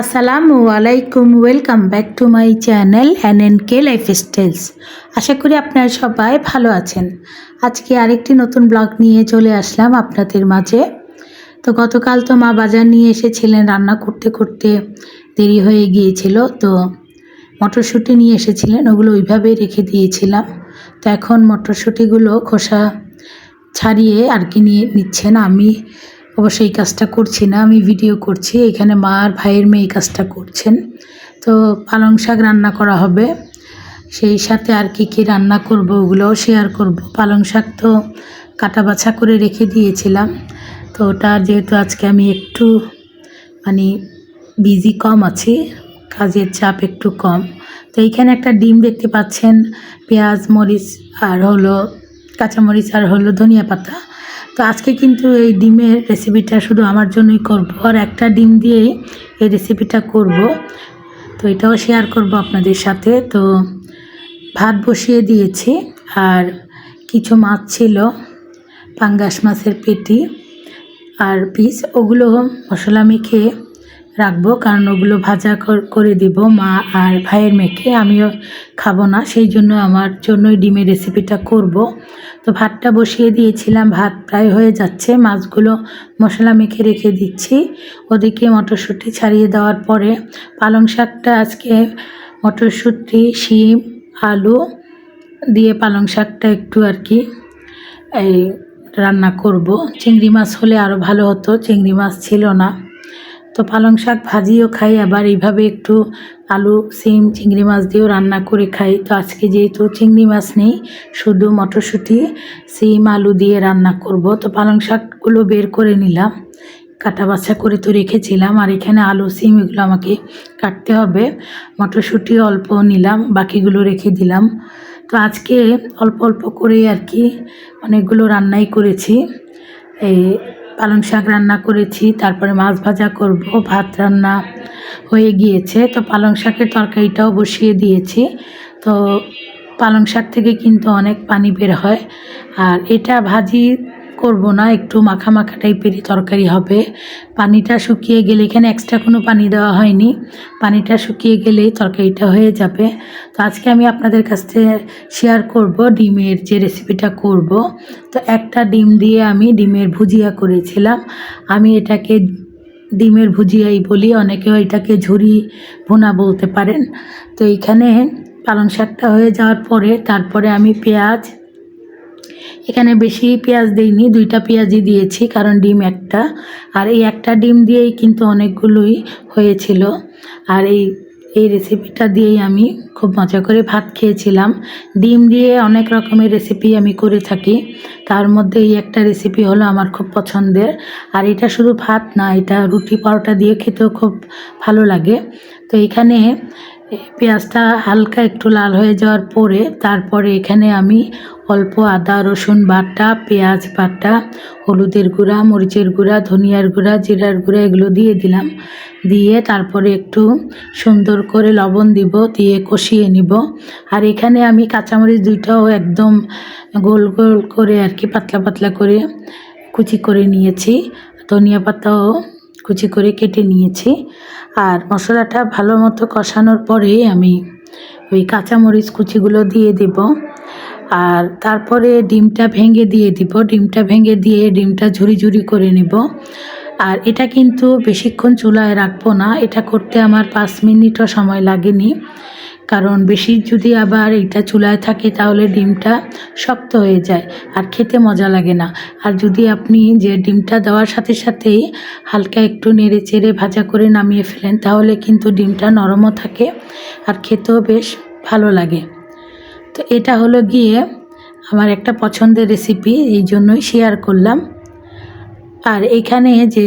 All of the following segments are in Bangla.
আসসালামু আলাইকুম welcome back to my channel N N K lifestyles আশা করি আপনারা সবাই ভালো আছেন। আজকে আরেকটি নতুন ব্লগ নিয়ে চলে আসলাম আপনাদের মাঝে। তো গতকাল তো মা বাজার নিয়ে এসেছিলেন, রান্না করতে করতে দেরি হয়ে গিয়েছিল, তো মটরশুঁটি নিয়ে এসেছিলেন, ওগুলো ওইভাবেই রেখে দিয়েছিলাম। তো এখন মটরশুঁটিগুলো খোসা ছাড়িয়ে আর কি নিয়ে নিচ্ছেন আমি। অবশ্য এই কাজটা করছি না, আমি ভিডিও করছি। এখানে মা আর ভাইয়ের মেয়ে এই কাজটা করছেন। তো পালং শাক রান্না করা হবে। সেই সাথে আর কি কি রান্না করব ওগুলোও শেয়ার করব। পালং শাক তো কাটা বাছা করে রেখে দিয়েছিলাম। তো ওটা যেহেতু আজকে আমি একটু মানে বিজি কম আছি, কাজের চাপ একটু কম। তো এইখানে একটা ডিম দেখতে পাচ্ছেন, পেঁয়াজ, মরিচ আর হলো কাঁচামরিচ আর হলো ধনিয়া পাতা। তো আজকে কিন্তু এই ডিমের রেসিপিটা শুধু আমার জন্যই করব আর একটা ডিম দিয়েই এই রেসিপিটা করব। তো এটাও শেয়ার করব আপনাদের সাথে। তো ভাত বসিয়ে দিয়েছি আর কিছু মাছ ছিল, পাঙ্গাস মাছের পেটি আর পিস ওগুলো মশলা মেখে রাখব, কারণ ওগুলো ভাজা করে দিব। মা আর ভাইয়ের মেখে আমিও খাব না, সেই জন্য আমার জন্যই ডিমের রেসিপিটা করব। তো ভাতটা বসিয়ে দিয়েছিলাম, ভাত প্রায় হয়ে যাচ্ছে। মাছগুলো মশলা মেখে রেখে দিচ্ছি। ওদিকে মটরশুঁটি ছাড়িয়ে দেওয়ার পরে পালং শাকটা আজকে মটরশুঁটি, শিম, আলু দিয়ে পালং শাকটা একটু আর কি, এই রান্না করব। চিংড়ি মাছ হলে আরও ভালো হতো, চিংড়ি মাছ ছিল না। তো পালং শাক ভাজিও খাই, আবার এইভাবে একটু আলু, সিম, চিংড়ি মাছ দিয়েও রান্না করে খাই। তো আজকে যেহেতু চিংড়ি মাছ নেই, শুধু মটরশুঁটি, সিম, আলু দিয়ে রান্না করব। তো পালং শাকগুলো বের করে নিলাম, কাটা বাছা করে তো রেখেছিলাম, আর এখানে আলু, সিম এগুলো আমাকে কাটতে হবে। মটরশুঁটি অল্প নিলাম, বাকিগুলো রেখে দিলাম। তো আজকে অল্প অল্প করে আর কি অনেকগুলো রান্নাই করেছি। এই পালং শাক রান্না করেছি, তারপরে মাছ ভাজা করব, ভাত রান্না হয়ে গিয়েছে। তো পালং শাকের তরকারিটাও বসিয়ে দিয়েছি। তো পালং শাক থেকে কিন্তু অনেক পানি বের হয়। আর এটা ভাজি করব না, একটু মাখা মাখা টাইপেরই তরকারি হবে। পানিটা শুকিয়ে গেলে, এখানে এক্সট্রা কোনো পানি দেওয়া হয়নি। পানিটা শুকিয়ে গেলেই তরকারিটা হয়ে যাবে। তো আজকে আমি আপনাদের কাছে শেয়ার করব ডিমের যে রেসিপিটা করব। তো একটা ডিম দিয়ে আমি ডিমের ভুজিয়া করেছিলাম। আমি এটাকে ডিমের ভুজিয়াই বলি অনেকেও এটাকে ঝুরি ভুনা বলতে পারেন। তো এইখানে পালং শাকটা হয়ে যাওয়ার পরে, তারপরে আমি পেঁয়াজ এখানে বেশি পেঁয়াজ দিইনি, দুইটা পেঁয়াজই দিয়েছি, কারণ ডিম একটা। আর এই একটা ডিম দিয়েই কিন্তু অনেকগুলোই হয়েছিল। আর এই এই রেসিপিটা দিয়েই আমি খুব মজা করে ভাত খেয়েছিলাম। ডিম দিয়ে অনেক রকমের রেসিপি আমি করে থাকি। তার মধ্যে এই একটা রেসিপি হলো আমার খুব পছন্দের। আর এটা শুধু ভাত না, এটা রুটি পরোটা দিয়ে খেতেও খুব ভালো লাগে। তো এখানে পেঁয়াজটা হালকা একটু লাল হয়ে যাওয়ার পরে তারপরে এখানে আমি অল্প আদা, রসুন বাটা, পেঁয়াজ বাটা, হলুদের গুঁড়া, মরিচের গুঁড়া, ধনিয়ার গুঁড়া, জিরার গুঁড়া এগুলো দিয়ে দিলাম। দিয়ে তারপরে একটু সুন্দর করে লবণ দিব, দিয়ে কষিয়ে নিব। আর এখানে আমি কাঁচামরিচ দুইটাও একদম গোল গোল করে আর কি পাতলা পাতলা করে কুচি করে নিয়েছি। ধনিয়া পাতাও কুচি করে কেটে নিয়েছি। আর মশলাটা ভালো মতো কষানোর পরে আমি ওই কাঁচামরিচ কুচিগুলো দিয়ে দেব। আর তারপরে ডিমটা ভেঙে দিয়ে দিব। ডিমটা ভেঙে দিয়ে ডিমটা ঝুরি ঝুরি করে নেব। আর এটা কিন্তু বেশিক্ষণ চুলায় রাখব না। এটা করতে আমার পাঁচ মিনিটও সময় লাগেনি। কারণ বেশি যদি আবার এটা চুলায় থাকে তাহলে ডিমটা শক্ত হয়ে যায়, আর খেতে মজা লাগে না। আর যদি আপনি যে ডিমটা দেওয়ার সাথে সাথেই হালকা একটু নেড়ে চেড়ে ভাজা করে নামিয়ে ফেলেন, তাহলে কিন্তু ডিমটা নরমও থাকে আর খেতেও বেশ ভালো লাগে। তো এটা হলো গিয়ে আমার একটা পছন্দের রেসিপি এই জন্যই শেয়ার করলাম। আর এখানে যে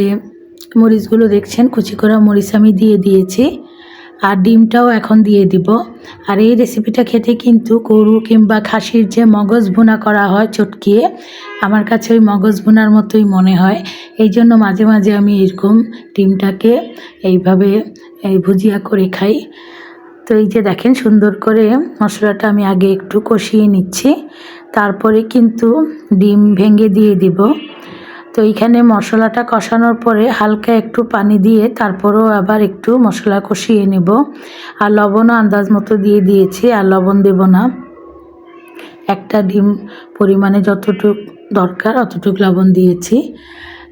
মরিচগুলো দেখছেন, কুচি করা মরিচ আমি দিয়ে দিয়েছি। আর ডিমটাও এখন দিয়ে দিব। আর এই রেসিপিটা খেতে কিন্তু গরু কিংবা খাসির যে মগজ ভুনা করা হয় চটকিয়ে আমার কাছে ওই মগজ ভুনার মতোই মনে হয়। এই জন্য মাঝে মাঝে আমি এরকম ডিমটাকে এইভাবে এই ভুজিয়া করে খাই। তো এই যে দেখেন সুন্দর করে মশলাটা আমি আগে একটু কষিয়ে নিচ্ছি। তারপরে কিন্তু ডিম ভেঙে দিয়ে দিব। তো এইখানে মশলাটা কষানোর পরে হালকা একটু পানি দিয়ে তারপরেও আবার একটু মশলা কষিয়ে নেব। আর লবণও আন্দাজ মতো দিয়ে দিয়েছি, আর লবণ দেব না। একটা ডিম পরিমাণে যতটুক দরকার অতটুক লবণ দিয়েছি।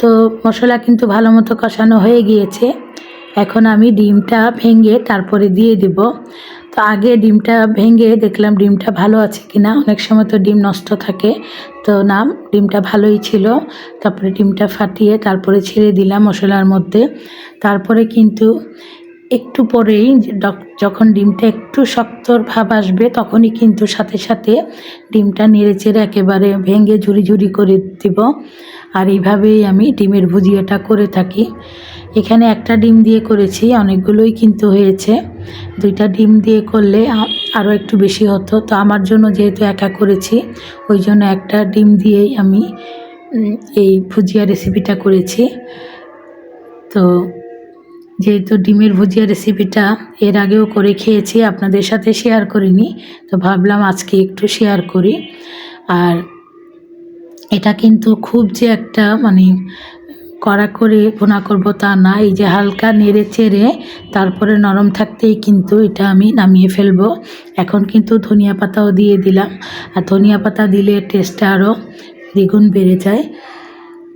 তো মশলা কিন্তু ভালো মতো কষানো হয়ে গিয়েছে। এখন আমি ডিমটা ভেঙে তারপরে দিয়ে দিব। তো আগে ডিমটা ভেঙে দেখলাম ডিমটা ভালো আছে কি না অনেক সময় তো ডিম নষ্ট থাকে। তো না ডিমটা ভালোই ছিল। তারপরে ডিমটা ফাটিয়ে তারপরে ছেড়ে দিলাম মশলার মধ্যে। তারপরে কিন্তু একটু পরেই যখন ডিমটা একটু শক্তর ভাব আসবে, তখনই কিন্তু সাথে সাথে ডিমটা নেড়ে চেড়ে একেবারে ভেঙে ঝুরি ঝুরি করে দিব। আর এইভাবেই আমি ডিমের ভুজিয়াটা করে থাকি। এখানে একটা ডিম দিয়ে করেছি, অনেকগুলোই কিন্তু হয়েছে। দুইটা ডিম দিয়ে করলে আরও একটু বেশি হতো। তো আমার জন্য যেহেতু একা করেছি, ওই জন্য একটা ডিম দিয়েই আমি এই ভুজিয়া রেসিপিটা করেছি। তো যেহেতু ডিমের ভুজিয়া রেসিপিটা এর আগেও করে খেয়েছি, আপনাদের সাথে শেয়ার করিনি, তো ভাবলাম আজকে একটু শেয়ার করি। আর এটা কিন্তু খুব যে একটা মানে কড়া করে ভুনা করব তা না, এই যে হালকা নেড়ে চেড়ে তারপরে নরম থাকতেই কিন্তু এটা আমি নামিয়ে ফেলব। এখন কিন্তু ধনিয়া পাতাও দিয়ে দিলাম, আর ধনিয়া পাতা দিলে টেস্টটা আরও দ্বিগুণ বেড়ে যায়।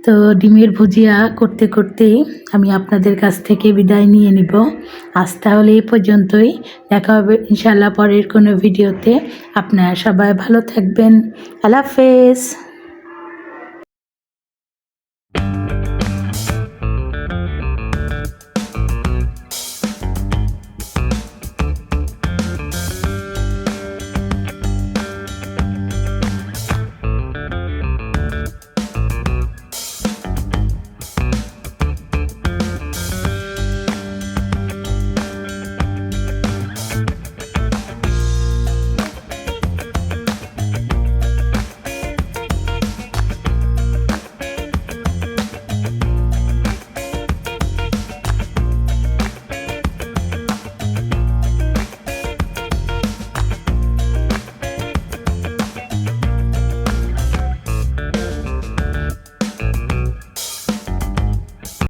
তো ডিমের ভুজিয়া করতে করতে আমি আপনাদের কাছ থেকে বিদায় নিয়ে নিব। আজ তাহলে এই পর্যন্তই। দেখা হবে ইনশাল্লাহ পরের কোনো ভিডিওতে। আপনারা সবাই ভালো থাকবেন। আল্লাহ হাফেজ।